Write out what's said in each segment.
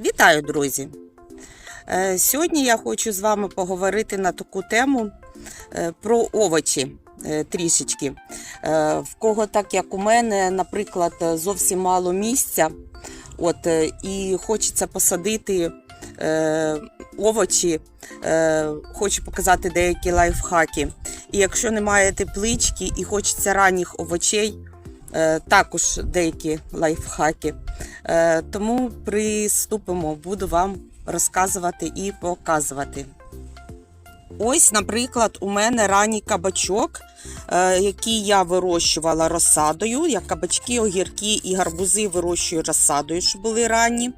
Вітаю, друзі! Е, Сьогодні я хочу з вами поговорити на таку тему е, про овочі е, трішечки. В кого так, як у мене, наприклад, зовсім мало місця, от, і хочеться посадити овочі, хочу показати деякі лайфхаки. І якщо немає теплички і хочеться ранніх овочей, також деякі лайфхаки. Е, Тому приступимо, буду вам розказувати і показувати. Ось, наприклад, у мене ранній кабачок, е, який я вирощувала розсадою. Я кабачки, огірки і гарбузи вирощую розсадою, щоб були ранні.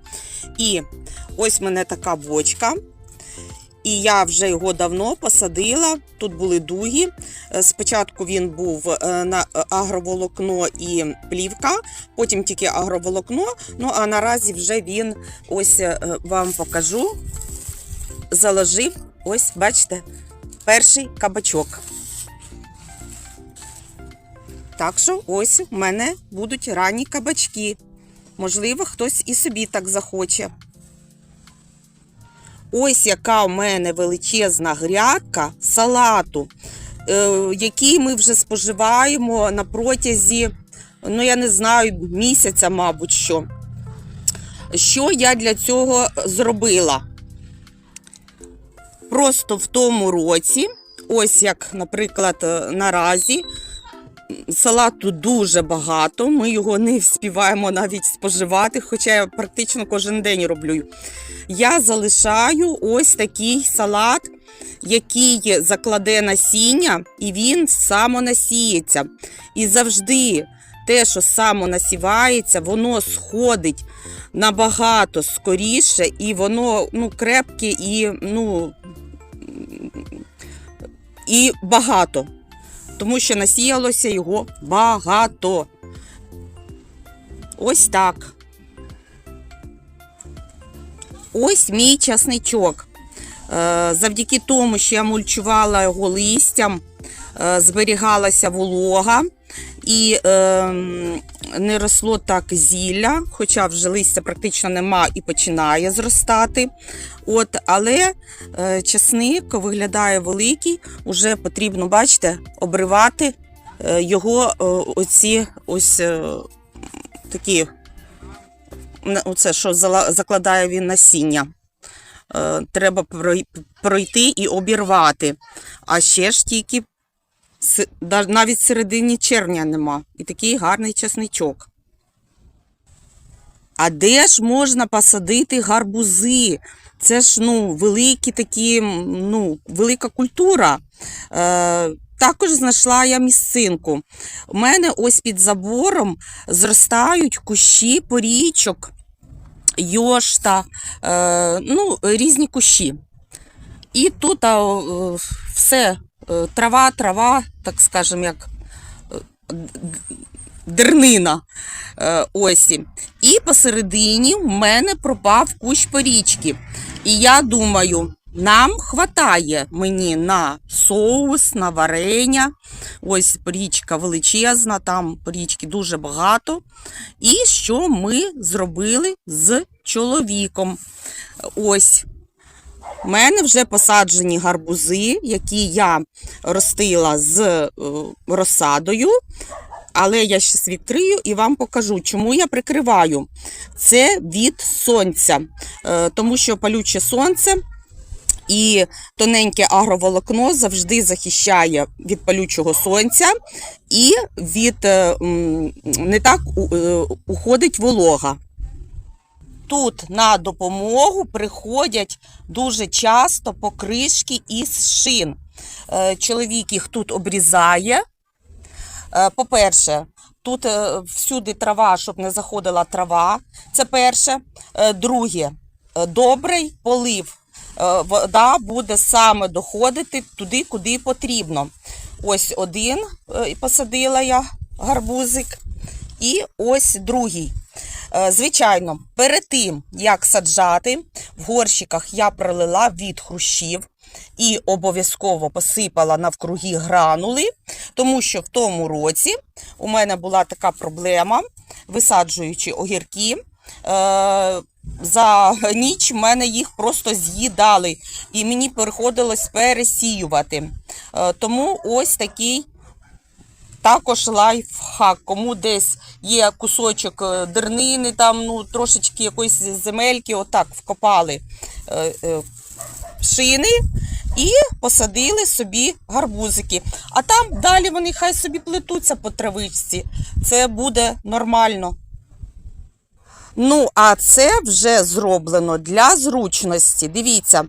І ось в мене така бочка. І я вже його давно посадила. Тут були дуги. Е, Спочатку він був е, на агроволокно і плівка, потім тільки агроволокно. Ну а наразі вже він ось е, вам покажу. Заложив, ось, бачите, перший кабачок. Так що ось у мене будуть ранні кабачки. Можливо, хтось і собі так захоче. Ось яка у мене величезна грядка салату, е, який ми вже споживаємо на протязі, ну я не знаю, місяця, мабуть, що. Що я для цього зробила? Просто в тому році, ось як, наприклад, е, наразі, салату дуже багато. Ми його не вспіваємо навіть споживати, хоча я практично кожен день роблю. Я залишаю ось такий салат, який закладе насіння, і він самонасіється. І завжди те, що самонасівається, воно сходить набагато скоріше, і воно ну, крепке і, ну, і багато. Тому що насіялося його багато. Ось так. Ось мій часничок. Е, Завдяки тому, що я мульчувала його листям, е, зберігалася волога і е, не росло так зілля, хоча вже листя практично нема і починає зростати. От, але е, часник виглядає великий, уже потрібно, бачите, обривати е, його е, оці ось е, такі оце, що закладає він насіння. Треба пройти і обірвати. А ще ж тільки навіть середині червня нема. І такий гарний часничок. А де ж можна посадити гарбузи? Це ж ну, великі такі, ну, велика культура. Е, також знайшла я місцинку. У мене ось під забором зростають кущі порічок, йошта, е, ну, різні кущі. І тут а, все, трава, трава, так скажемо, як е, дернина. Е, Ось. І посередині в мене пропав кущ порічки. І я думаю, нам хватає мені на соус, на варення. Ось порічка величезна, там порічки дуже багато. І що ми зробили з чоловіком? Ось. У мене вже посаджені гарбузи, які я ростила з е, розсадою. Але я зараз відкрию і вам покажу, чому я прикриваю. Це від сонця, Е, тому що палюче сонце і тоненьке агроволокно завжди захищає від палючого сонця і від е, не так уходить волога. Тут на допомогу приходять дуже часто покришки із шин. Е, Чоловік їх тут обрізає. Е, По-перше, тут е, всюди трава, щоб не заходила трава. Це перше. Друге, добрий полив. Вода буде саме доходити туди, куди потрібно. Ось один посадила я гарбузик, і ось другий. Е, Звичайно, перед тим, як саджати, в горщиках я пролила від хрущів і обов'язково посипала навкруги гранули, тому що в тому році у мене була така проблема, висаджуючи огірки. Е, за ніч в мене їх просто з'їдали, і мені приходилось пересіювати. Е, Тому ось такий також лайфхак. Кому десь є кусочок е, дернини, там ну трошечки якоїсь земельки, отак вкопали е, е, шини і посадили собі гарбузики. А там далі вони хай собі плетуться по травичці. Це буде нормально. Ну, а це вже зроблено для зручності. Дивіться,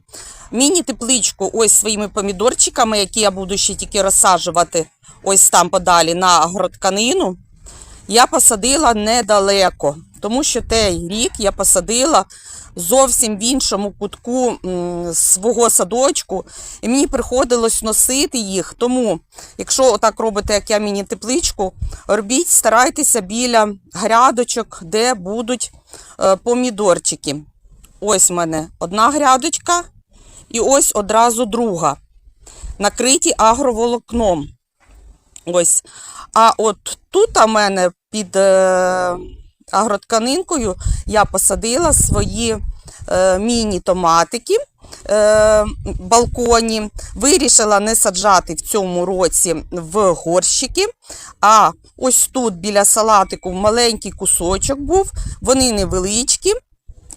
міні-тепличку ось своїми помідорчиками, які я буду ще тільки розсаджувати ось там подалі на агротканину, я посадила недалеко. Тому що той рік я посадила зовсім в іншому кутку свого садочку, і мені приходилось носити їх. Тому, якщо отак робите, як я міні-тепличку, робіть, старайтеся біля грядочок, де будуть е, помідорчики. Ось в мене одна грядочка, і ось одразу друга. Накриті агроволокном. Ось. А от тут у мене під е, агротканинкою я посадила свої е, міні-томатики е, балконі. Вирішила не саджати в цьому році в горщики. А ось тут біля салатику маленький кусочок був, вони невеличкі.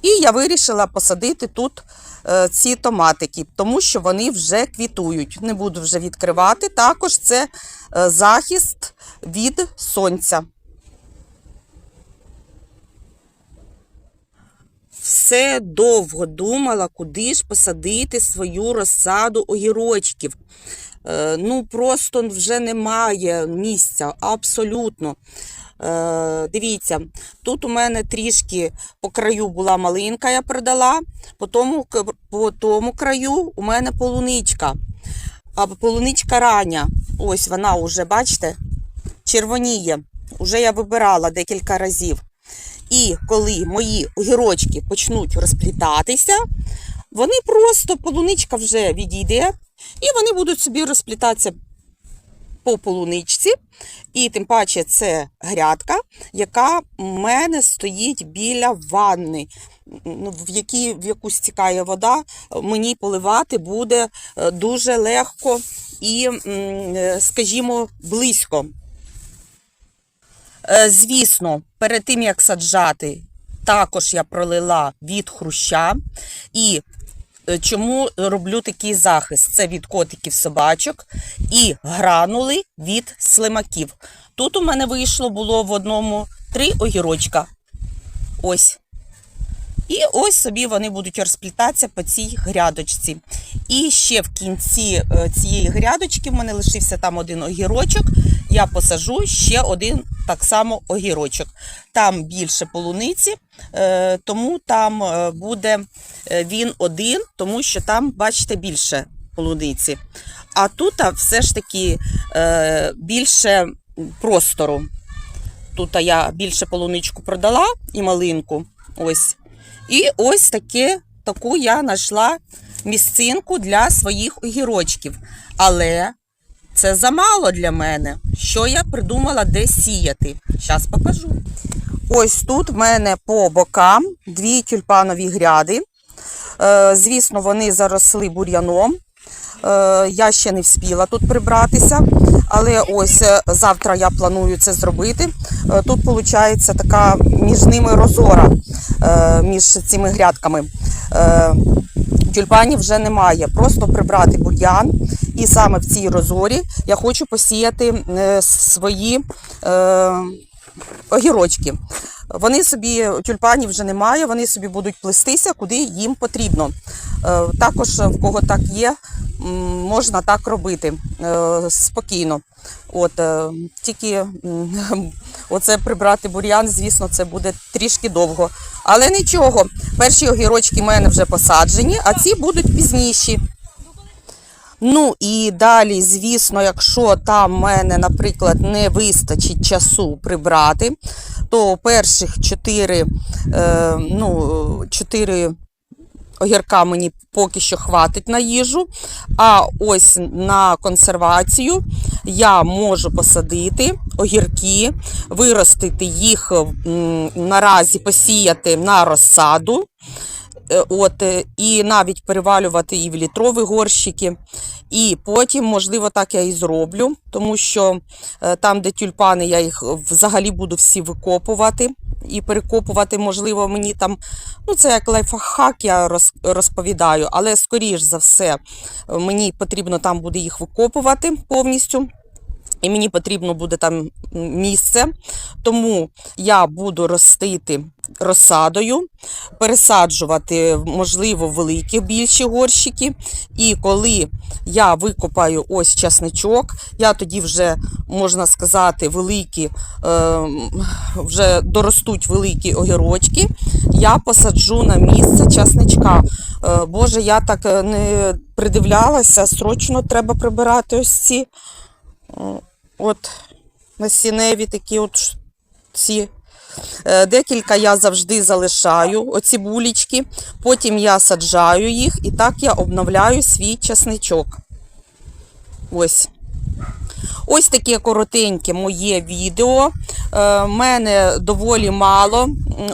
І я вирішила посадити тут е, ці томатики, тому що вони вже квітують. Не буду вже відкривати. Також це е, захист від сонця. Все довго думала, куди ж посадити свою розсаду огірочків. Е, ну, просто вже немає місця, абсолютно. Е, дивіться, тут у мене трішки по краю була малинка, я продала, по тому, по тому краю у мене полуничка. А полуничка рання. Ось вона вже, бачите, червоніє. Уже я вибирала декілька разів. І коли мої огірочки почнуть розплітатися, вони просто полуничка вже відійде, і вони будуть собі розплітатися по полуничці. І тим паче це грядка, яка в мене стоїть біля ванни, ну, в, якій, в яку стікає вода, мені поливати буде е, дуже легко і, е, скажімо, близько. Е, Звісно, перед тим як саджати, також я пролила від хруща. І чому роблю такий захист? Це від котиків собачок і гранули від слимаків. Тут у мене вийшло було в одному три огірочка. Ось. І ось собі вони будуть розплітатися по цій грядочці. І ще в кінці е, цієї грядочки в мене лишився там один огірочок. Я посажу ще один так само огірочок. Там більше полуниці, е, тому там е, буде він один, тому що там, бачите, більше полуниці. А тут все ж таки більше простору. Тут я більше полуничку продала і малинку. Ось. І ось таке, таку я знайшла місцинку для своїх огірочків. Але це замало для мене. Що я придумала, де сіяти? Зараз покажу. Ось тут в мене по бокам дві тюльпанові гряди. Е, звісно, вони заросли бур'яном. Е, я ще не вспіла тут прибратися, але ось е, завтра я планую це зробити. Е, тут виходить така між ними розора між цими грядками. Тюльпанів вже немає. Просто прибрати бур'ян. І саме в цій розорі я хочу посіяти свої огірочки. Вони собі тюльпанів вже немає, вони собі будуть плестися, куди їм потрібно. Е, Також в кого так є, можна так робити е, спокійно. От, е, тільки оце прибрати бур'ян, звісно, це буде трішки довго. Але нічого, перші огірочки в мене вже посаджені, а ці будуть пізніші. Ну і далі, звісно, якщо там мене, наприклад, не вистачить часу прибрати, то перших чотири, е, ну, чотири огірка мені поки що хватить на їжу. А ось на консервацію я можу посадити огірки, виростити їх наразі, посіяти на розсаду. Е, От, е, і навіть перевалювати і в літрові горщики. І потім, можливо, так я і зроблю, тому що е, там, де тюльпани, я їх взагалі буду всі викопувати і перекопувати, можливо, мені там, ну це як лайфхак, я розповідаю, але скоріш за все, мені потрібно там буде їх викопувати повністю. І мені потрібно буде там місце, тому я буду ростити розсадою, пересаджувати, можливо, великі більші горщики. І коли я викопаю ось часничок, я тоді вже, можна сказати, великі, е, вже доростуть великі огірочки, я посаджу на місце часничка. Е, Боже, я так е, не придивлялася, срочно треба прибирати ось ці. От насінневі такі от ці. Е, Декілька я завжди залишаю, оці булічки, потім я саджаю їх і так я обновляю свій часничок. Ось. Ось таке коротеньке моє відео. Е, мене доволі мало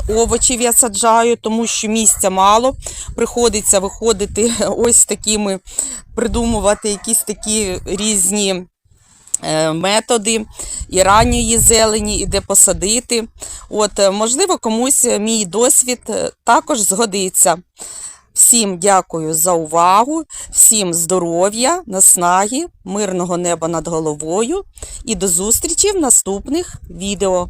овочів я саджаю, тому що місця мало. Приходиться виходити ось такими, придумувати якісь такі різні методи і ранньої зелені, і де посадити. От, е, можливо, комусь мій досвід е, також згодиться. Всім дякую за увагу, всім здоров'я, наснаги, мирного неба над головою і до зустрічі в наступних відео.